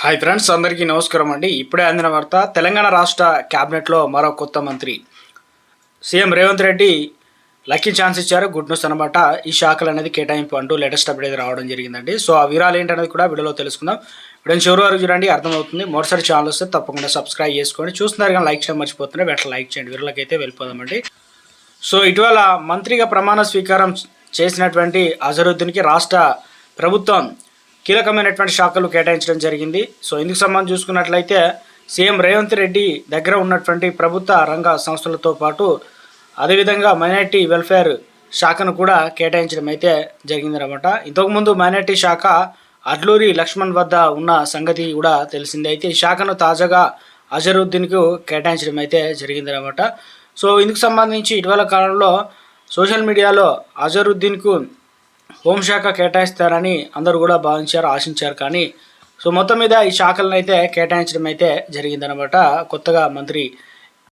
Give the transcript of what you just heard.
Hi friends అందరికీ నమస్కారం అండి. ఇప్పుడే అందిన వార్త తెలంగాణ రాష్ట్ర క్యాబినెట్లో మరో కొత్త మంత్రి. CM Revanth Reddy lucky chance ఇచ్చారు గుడ్ న్యూస్ అనమాట ఈ శాఖలు అనేది కేటాయింపు అంటూ లేటెస్ట్ అప్డేట్ రావడం జరిగిందండి. సో ఆ వివరాలు ఏంటనేది కూడా వీడియోలో తెలుసుకుందాం. వీడియో చివరి వరకు చూడండి అర్థమవుతుంది. మరోసారి ఛానల్ వస్తే తప్పకుండా సబ్స్క్రైబ్ చేసుకోండి చూస్తున్నారు కానీ లైక్ చేయడం మర్చిపోతున్నారు. వెంటనే లైక్ చేయండి. వీడియోలోకి అయితే వెళ్ళిపోదామండి. సో ఇటీవల మంత్రిగా ప్రమాణ స్వీకారం చేసినటువంటి అజరుద్దీన్కి రాష్ట్ర ప్రభుత్వం కీలకమైనటువంటి శాఖలు కేటాయించడం జరిగింది. సో ఇందుకు సంబంధించి చూసుకున్నట్లయితే సీఎం రేవంత్ రెడ్డి దగ్గర ఉన్నటువంటి ప్రభుత్వ రంగ సంస్థలతో పాటు అదేవిధంగా మైనార్టీ వెల్ఫేర్ శాఖను కూడా కేటాయించడం అయితే జరిగిందనమాట ఇంతకుముందు మైనార్టీ శాఖ అడ్లూరి లక్ష్మణ్ వద్ద ఉన్న సంగతి కూడా తెలిసిందే. అయితే ఈ శాఖను తాజాగా అజరుద్దీన్కు కేటాయించడం అయితే జరిగిందనమాట సో ఇందుకు సంబంధించి ఇటీవల కాలంలో సోషల్ మీడియాలో అజరుద్దీన్కు హోంశాఖ కేటాయిస్తారని అందరూ కూడా భావించారు ఆశించారు. కానీ సో మొత్తం మీద ఈ శాఖలను అయితే కేటాయించడం అయితే జరిగిందనమాట కొత్తగా మంత్రి